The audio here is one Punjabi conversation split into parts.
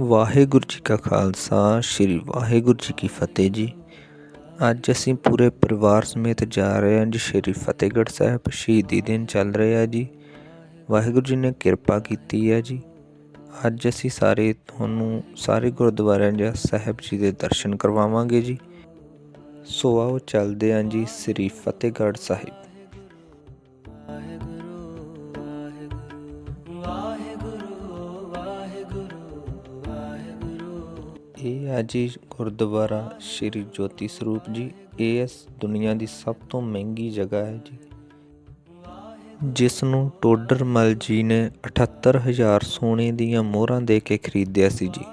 ਵਾਹਿਗੁਰੂ ਜੀ ਕਾ ਖਾਲਸਾ, ਸ੍ਰੀ ਵਾਹਿਗੁਰੂ ਜੀ ਕੀ ਫਤਿਹ ਜੀ। ਅੱਜ ਅਸੀਂ ਪੂਰੇ ਪਰਿਵਾਰ ਸਮੇਤ ਜਾ ਰਹੇ ਹਾਂ ਜੀ, ਸ੍ਰੀ ਫਤਿਹਗੜ੍ਹ ਸਾਹਿਬ। ਸ਼ਹੀਦੀ ਦਿਨ ਚੱਲ ਰਿਹਾ ਜੀ। ਵਾਹਿਗੁਰੂ ਜੀ ਨੇ ਕਿਰਪਾ ਕੀਤੀ ਹੈ ਜੀ। ਅੱਜ ਅਸੀਂ ਸਾਰੇ ਤੁਹਾਨੂੰ ਸਾਰੇ ਗੁਰਦੁਆਰਿਆਂ ਜਾਂ ਸਾਹਿਬ ਜੀ ਦੇ ਦਰਸ਼ਨ ਕਰਵਾਵਾਂਗੇ ਜੀ। ਸੋ ਆਓ ਚੱਲਦੇ ਹਾਂ ਜੀ, ਸ੍ਰੀ ਫਤਿਹਗੜ੍ਹ ਸਾਹਿਬ। ਇਹ ਹੈ ਜੀ ਗੁਰਦੁਆਰਾ ਸ਼੍ਰੀ ਜੋਤੀ ਸਰੂਪ ਜੀ। ਇਹ ਇਸ ਦੁਨੀਆ ਦੀ ਸਭ ਤੋਂ ਮਹਿੰਗੀ ਜਗ੍ਹਾ ਹੈ ਜੀ। ਜਿਸ ਨੂੰ ਟੋਡਰਮਲ ਜੀ ਨੇ 78000 ਸੋਨੇ ਦੀਆਂ ਮੋਹਰਾਂ ਦੇ ਕੇ ਖਰੀਦਿਆ ਸੀ ਜੀ।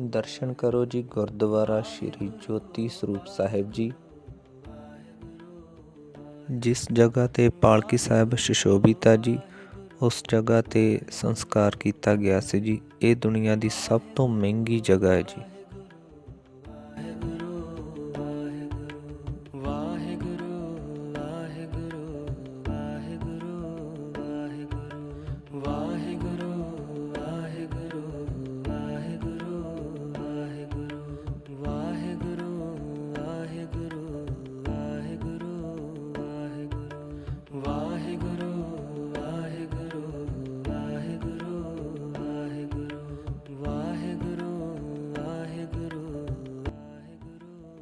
ਦਰਸ਼ਨ ਕਰੋ ਜੀ ਗੁਰਦੁਆਰਾ ਸ਼੍ਰੀ ਜੋਤੀ ਸਰੂਪ ਸਾਹਿਬ ਜੀ। ਜਿਸ ਜਗ੍ਹਾ ਤੇ ਪਾਲਕੀ ਸਾਹਿਬ ਸ਼ਸ਼ੋਭਿਤ ਜੀ ਉਸ ਜਗ੍ਹਾ ਤੇ ਸੰਸਕਾਰ ਕੀਤਾ ਗਿਆ ਸੀ ਜੀ। ਇਹ ਦੁਨੀਆ ਦੀ ਸਭ ਤੋਂ ਮਹਿੰਗੀ ਜਗ੍ਹਾ ਹੈ ਜੀ।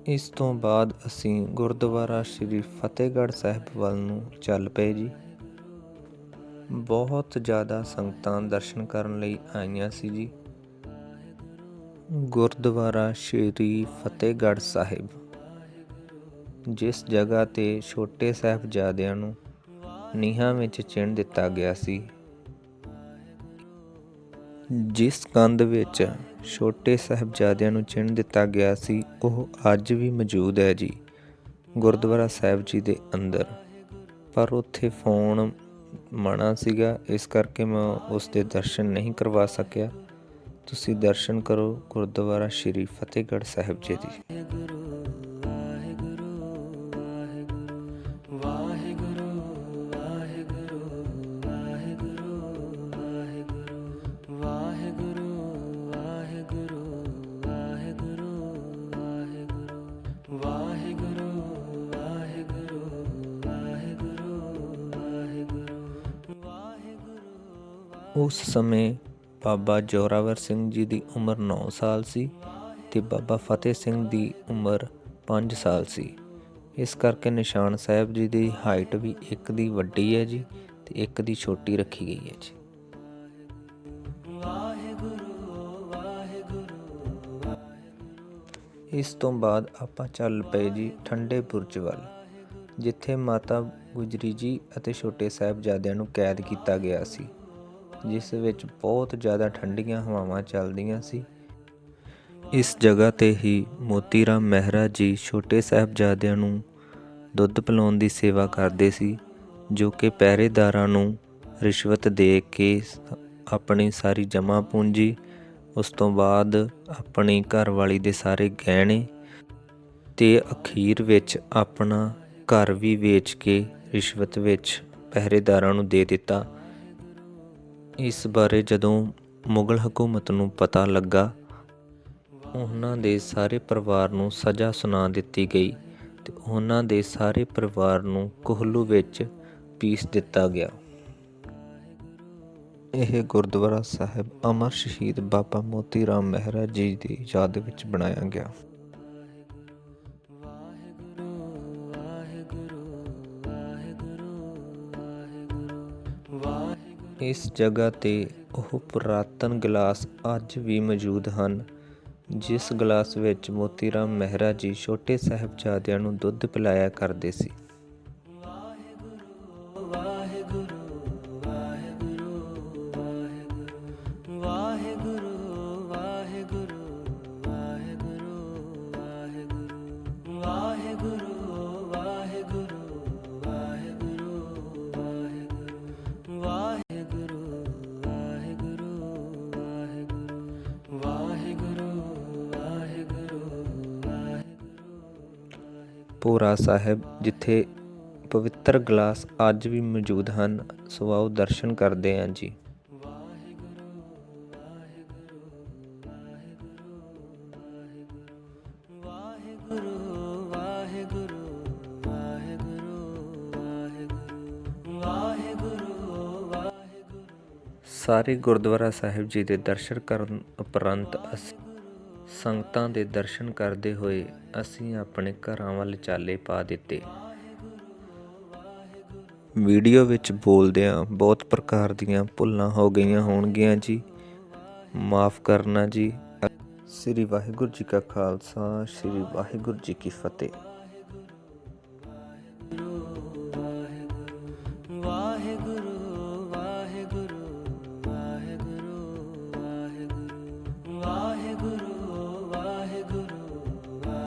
ਇਸ ਤੋਂ ਬਾਅਦ ਅਸੀਂ ਗੁਰਦੁਆਰਾ ਸ੍ਰੀ ਫਤਿਹਗੜ੍ਹ ਸਾਹਿਬ ਵੱਲ ਨੂੰ ਚੱਲ ਪਏ ਜੀ। ਬਹੁਤ ਜ਼ਿਆਦਾ ਸੰਗਤਾਂ ਦਰਸ਼ਨ ਕਰਨ ਲਈ ਆਈਆਂ ਸੀ ਜੀ। ਗੁਰਦੁਆਰਾ ਸ੍ਰੀ ਫਤਿਹਗੜ੍ਹ ਸਾਹਿਬ, ਜਿਸ ਜਗ੍ਹਾ ਤੇ ਛੋਟੇ ਸਾਹਿਬਜ਼ਾਦਿਆਂ ਨੂੰ ਨੀਹਾਂ ਵਿੱਚ ਚਿਣ ਦਿੱਤਾ ਗਿਆ ਸੀ, ਜਿਸ ਕੰਧ ਵਿੱਚ ਛੋਟੇ ਸਾਹਿਬਜ਼ਾਦਿਆਂ ਨੂੰ ਚਿਣ ਦਿੱਤਾ ਗਿਆ ਸੀ, ਉਹ ਅੱਜ ਵੀ ਮੌਜੂਦ ਹੈ ਜੀ, ਗੁਰਦੁਆਰਾ ਸਾਹਿਬ ਜੀ ਦੇ ਅੰਦਰ। ਪਰ ਉੱਥੇ ਫੋਨ ਮਨਾ ਸੀਗਾ, ਇਸ ਕਰਕੇ ਮੈਂ ਉਸ ਦੇ ਦਰਸ਼ਨ ਨਹੀਂ ਕਰਵਾ ਸਕਿਆ। ਤੁਸੀਂ ਦਰਸ਼ਨ ਕਰੋ ਗੁਰਦੁਆਰਾ ਸ਼੍ਰੀ ਫਤਿਹਗੜ੍ਹ ਸਾਹਿਬ ਜੀ ਦੀ। ਉਸ ਸਮੇਂ ਬਾਬਾ ਜੋਰਾਵਰ ਸਿੰਘ ਜੀ ਦੀ ਉਮਰ 9 ਸਾਲ ਸੀ ਤੇ ਬਾਬਾ ਫਤਿਹ ਸਿੰਘ ਦੀ ਉਮਰ 5 ਸਾਲ ਸੀ। ਇਸ ਕਰਕੇ ਨਿਸ਼ਾਨ ਸਾਹਿਬ ਜੀ ਦੀ ਹਾਈਟ ਵੀ ਇੱਕ ਦੀ ਵੱਡੀ ਹੈ ਜੀ ਤੇ ਇੱਕ ਦੀ ਛੋਟੀ ਰੱਖੀ ਗਈ ਹੈ ਜੀ। ਇਸ ਤੋਂ ਬਾਅਦ ਆਪਾਂ ਚੱਲ ਪਏ ਜੀ ਠੰਡੇ ਬੁਰਜ ਵੱਲ, ਜਿੱਥੇ ਮਾਤਾ ਗੁਜਰੀ ਜੀ ਅਤੇ ਛੋਟੇ ਸਾਹਿਬਜ਼ਾਦਿਆਂ ਨੂੰ ਕੈਦ ਕੀਤਾ ਗਿਆ ਸੀ। ਜਿਸ ਵਿੱਚ ਬਹੁਤ ਜ਼ਿਆਦਾ ਠੰਡੀਆਂ ਹਵਾਵਾਂ ਚੱਲਦੀਆਂ ਸੀ। ਇਸ ਜਗ੍ਹਾ ਤੇ ਹੀ ਮੋਤੀ ਰਾਮ ਮਹਿਰਾ ਜੀ ਛੋਟੇ ਸਾਹਿਬਜ਼ਾਦਿਆਂ ਨੂੰ ਦੁੱਧ ਪਿਲਾਉਣ ਦੀ ਸੇਵਾ ਕਰਦੇ ਸੀ, ਜੋ ਕਿ ਪਹਿਰੇਦਾਰਾਂ ਨੂੰ ਰਿਸ਼ਵਤ ਦੇ ਕੇ ਆਪਣੀ ਸਾਰੀ ਜਮ੍ਹਾਂ ਪੂੰਜੀ, ਉਸ ਤੋਂ ਬਾਅਦ ਆਪਣੀ ਘਰਵਾਲੀ ਦੇ ਸਾਰੇ ਗਹਿਣੇ ਤੇ ਅਖੀਰ ਵਿੱਚ ਆਪਣਾ ਘਰ ਵੀ ਵੇਚ ਕੇ ਰਿਸ਼ਵਤ ਵਿੱਚ ਪਹਿਰੇਦਾਰਾਂ ਨੂੰ ਦੇ ਦਿੱਤਾ। ਇਸ ਬਾਰੇ ਜਦੋਂ ਮੁਗਲ ਹਕੂਮਤ ਨੂੰ ਪਤਾ ਲੱਗਾ, ਉਹਨਾਂ ਦੇ ਸਾਰੇ ਪਰਿਵਾਰ ਨੂੰ ਸਜ਼ਾ ਸੁਣਾ ਦਿੱਤੀ ਗਈ ਤੇ ਉਹਨਾਂ ਦੇ ਸਾਰੇ ਪਰਿਵਾਰ ਨੂੰ ਕੋਹਲੂ ਵਿੱਚ ਪੀਸ ਦਿੱਤਾ ਗਿਆ। ਇਹ ਗੁਰਦੁਆਰਾ ਸਾਹਿਬ ਅਮਰ ਸ਼ਹੀਦ ਬਾਬਾ ਮੋਤੀ ਰਾਮ ਮਹਿਰਾ ਜੀ ਦੀ ਯਾਦ ਵਿੱਚ ਬਣਾਇਆ ਗਿਆ। ਇਸ ਜਗ੍ਹਾ ਤੇ ਉਹ ਪੁਰਾਤਨ ਗਿਲਾਸ ਅੱਜ ਵੀ ਮੌਜੂਦ ਹਨ, ਜਿਸ ਗਿਲਾਸ ਵਿੱਚ ਮੋਤੀ ਰਾਮ ਮਹਿਰਾ ਜੀ ਛੋਟੇ ਸਾਹਿਬਜ਼ਾਦਿਆਂ ਨੂੰ ਦੁੱਧ ਪਿਲਾਇਆ ਕਰਦੇ ਸੀ। ਭੋਰਾ ਸਾਹਿਬ, ਜਿੱਥੇ ਪਵਿੱਤਰ ਗਲਾਸ ਅੱਜ ਵੀ ਮੌਜੂਦ ਹਨ ਸੋ ਆਓ ਦਰਸ਼ਨ ਕਰਦੇ ਹਾਂ ਜੀ। ਸਾਰੇ ਗੁਰਦੁਆਰਾ ਸਾਹਿਬ ਜੀ ਦੇ ਦਰਸ਼ਨ ਕਰਨ ਉਪਰੰਤ ਅਸੀਂ ਸੰਗਤਾਂ ਦੇ ਦਰਸ਼ਨ ਕਰਦੇ ਹੋਏ ਅਸੀਂ ਆਪਣੇ ਘਰਾਂ ਵੱਲ ਚਾਲੇ ਪਾ ਦਿੱਤੇ। ਵੀਡੀਓ ਵਿੱਚ ਬੋਲਦਿਆਂ ਬਹੁਤ ਪ੍ਰਕਾਰ ਦੀਆਂ ਭੁੱਲਾਂ ਹੋ ਗਈਆਂ ਹੋਣਗੀਆਂ ਜੀ। ਮਾਫ ਕਰਨਾ ਜੀ। ਸ੍ਰੀ ਵਾਹਿਗੁਰੂ ਜੀ ਕਾ ਖਾਲਸਾ, ਸ੍ਰੀ ਵਾਹਿਗੁਰੂ ਜੀ ਕੀ ਫਤਿਹ।